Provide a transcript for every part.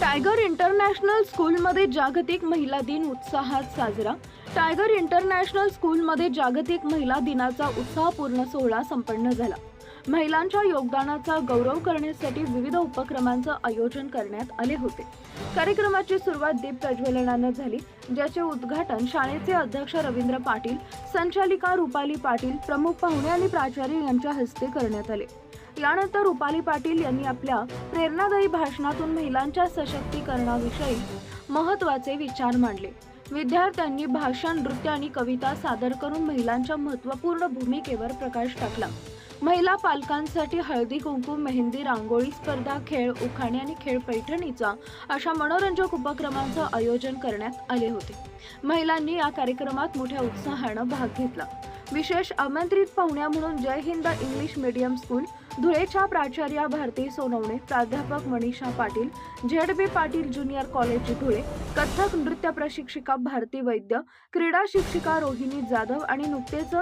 Tiger international स्कूलमध्ये जागतिक महिला दिन उत्साहात साजरा. टायगर इंटरनॅशनल स्कूलमध्ये जागतिक महिला दिनाचा उत्साहपूर्ण सोहळा संपन्न झाला. महिलांच्या योगदानाचा गौरव करण्यासाठी विविध उपक्रमांचं आयोजन करण्यात आले होते. कार्यक्रमाची सुरुवात दीप प्रज्वलनानं झाली ज्याचे उद्घाटन शाळेचे अध्यक्ष रवींद्र पाटील संचालिका रुपाली पाटील प्रमुख पाहुणे आणि प्राचार्य यांच्या हस्ते करण्यात आले. यानंतर रुपाली पाटील यांनी आपल्या प्रेरणादायी भाषणातून महिलांच्या सशक्तीकरणाविषयी महत्त्वाचे विचार मांडले. विद्यार्थ्यांनी भाषण नृत्य आणि कविता सादर करून महिलांच्या महत्त्वपूर्ण भूमिकेवर प्रकाश टाकला. महिला पालकांसाठी हळदी कुंकू मेहंदी रांगोळी स्पर्धा खेळ उखाणे आणि खेळ पैठणीचा अशा मनोरंजक उपक्रमांचं आयोजन करण्यात आले होते. महिलांनी या कार्यक्रमात मोठ्या उत्साहानं भाग घेतला. विशेष आमंत्रित पाहुण्या म्हणून Jai Hind English medium school धुळेच्या प्राचार्या भारती सोनवणे प्राध्यापक Manisha Patil Z B Patil junior college Dhule Kathak नृत्य प्रशिक्षिका भारती वैद्य क्रीडा शिक्षिका रोहिणी जाधव आणि नुकतेच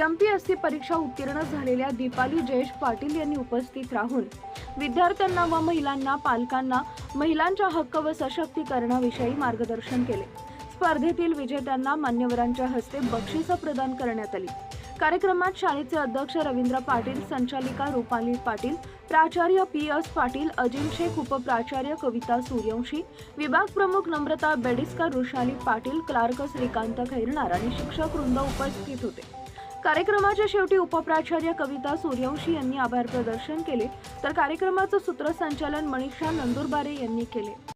एम पी एस सी परीक्षा उत्तीर्ण झालेल्या दीपाली जयेश पाटील यांनी उपस्थित राहून विद्यार्थ्यांना व महिलांना पालकांना महिलांच्या हक्क व सशक्तीकरणाविषयी मार्गदर्शन केले. स्पर्धेतील विजेत्यांना मान्यवरांच्या हस्ते बक्षिसं प्रदान करण्यात आली. कार्यक्रमात शाळेचे अध्यक्ष रवींद्र पाटील संचालिका रुपाली पाटील प्राचार्य पी एस पाटील अजिम शेख उपप्राचार्य कविता सूर्यवंशी विभाग प्रमुख नम्रता बेडिस्कर वृषाली पाटील क्लार्क श्रीकांत खैरणार आणि शिक्षक वृंद उपस्थित होते. कार्यक्रमाच्या शेवटी उपप्राचार्य कविता सूर्यवंशी यांनी आभार प्रदर्शन केले. तर कार्यक्रमाचं सूत्रसंचालन मनीषा नंदुरबारे यांनी केले.